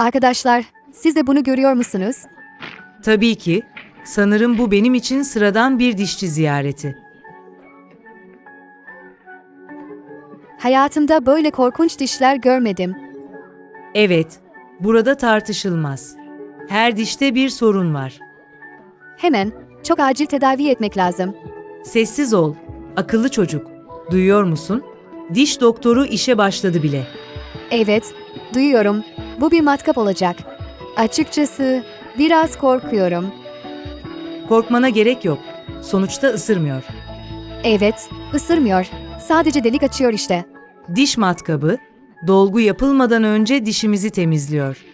Arkadaşlar, siz de bunu görüyor musunuz? Tabii ki. Sanırım bu benim için sıradan bir dişçi ziyareti. Hayatımda böyle korkunç dişler görmedim. Evet, burada tartışılmaz. Her dişte bir sorun var. Hemen, çok acil tedavi etmek lazım. Sessiz ol, akıllı çocuk. Duyuyor musun? Diş doktoru işe başladı bile. Evet, duyuyorum. Bu bir matkap olacak. Açıkçası biraz korkuyorum. Korkmana gerek yok. Sonuçta ısırmıyor. Evet, ısırmıyor. Sadece delik açıyor işte. Diş matkabı, dolgu yapılmadan önce dişimizi temizliyor.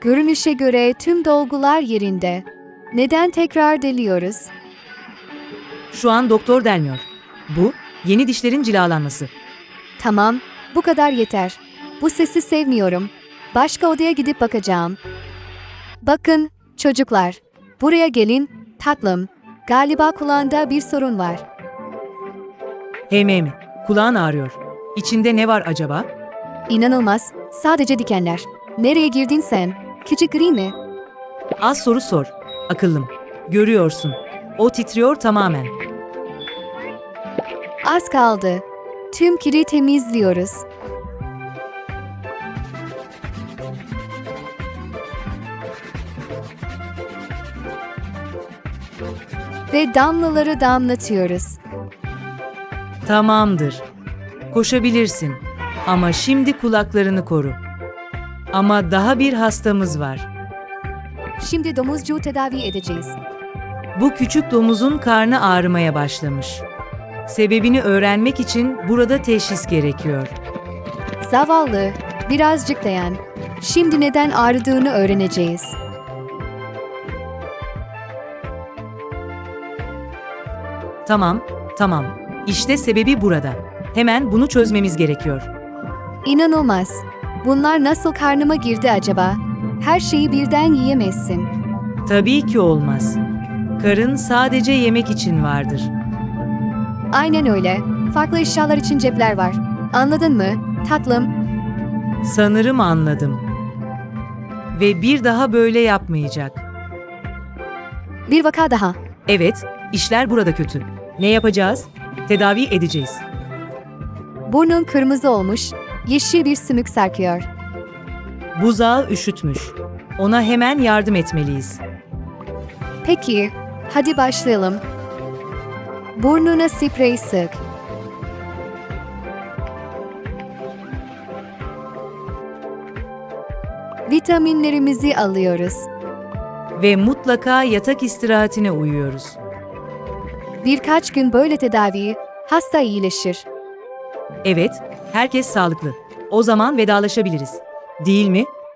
Görünüşe göre tüm dolgular yerinde. Neden tekrar deliyoruz? Şu an doktor delmiyor. Bu, yeni dişlerin cilalanması. Tamam, bu kadar yeter. Bu sesi sevmiyorum. Başka odaya gidip bakacağım. Bakın, çocuklar. Buraya gelin, tatlım. Galiba kulağında bir sorun var. Hey Memi, kulağın ağrıyor. İçinde ne var acaba? İnanılmaz. Sadece dikenler. Nereye girdin sen? Küçük gri mi? Az soru sor. Akıllım. Görüyorsun. O titriyor tamamen. Az kaldı. Tüm kiri temizliyoruz. Ve damlaları damlatıyoruz. Tamamdır. Koşabilirsin. Ama şimdi kulaklarını koru. Ama daha bir hastamız var. Şimdi domuzcuğu tedavi edeceğiz. Bu küçük domuzun karnı ağrımaya başlamış. Sebebini öğrenmek için burada teşhis gerekiyor. Zavallı, birazcık dayan. Şimdi neden ağrıdığını öğreneceğiz. Tamam, tamam. İşte sebebi burada. Hemen bunu çözmemiz gerekiyor. İnanılmaz. Bunlar nasıl karnıma girdi acaba? Her şeyi birden yiyemezsin. Tabii ki olmaz. Karın sadece yemek için vardır. Aynen öyle. Farklı eşyalar için cepler var. Anladın mı? Tatlım. Sanırım anladım. Ve bir daha böyle yapmayacak. Bir vaka daha. Evet, işler burada kötü. Ne yapacağız? Tedavi edeceğiz. Burnun kırmızı olmuş, yeşil bir sümük sarkıyor. Buzağı üşütmüş. Ona hemen yardım etmeliyiz. Peki, hadi başlayalım. Burnuna sprey sık. Vitaminlerimizi alıyoruz. Ve mutlaka yatak istirahatine uyuyoruz. Birkaç gün böyle tedavi, hasta iyileşir. Evet, herkes sağlıklı. O zaman vedalaşabiliriz. Değil mi?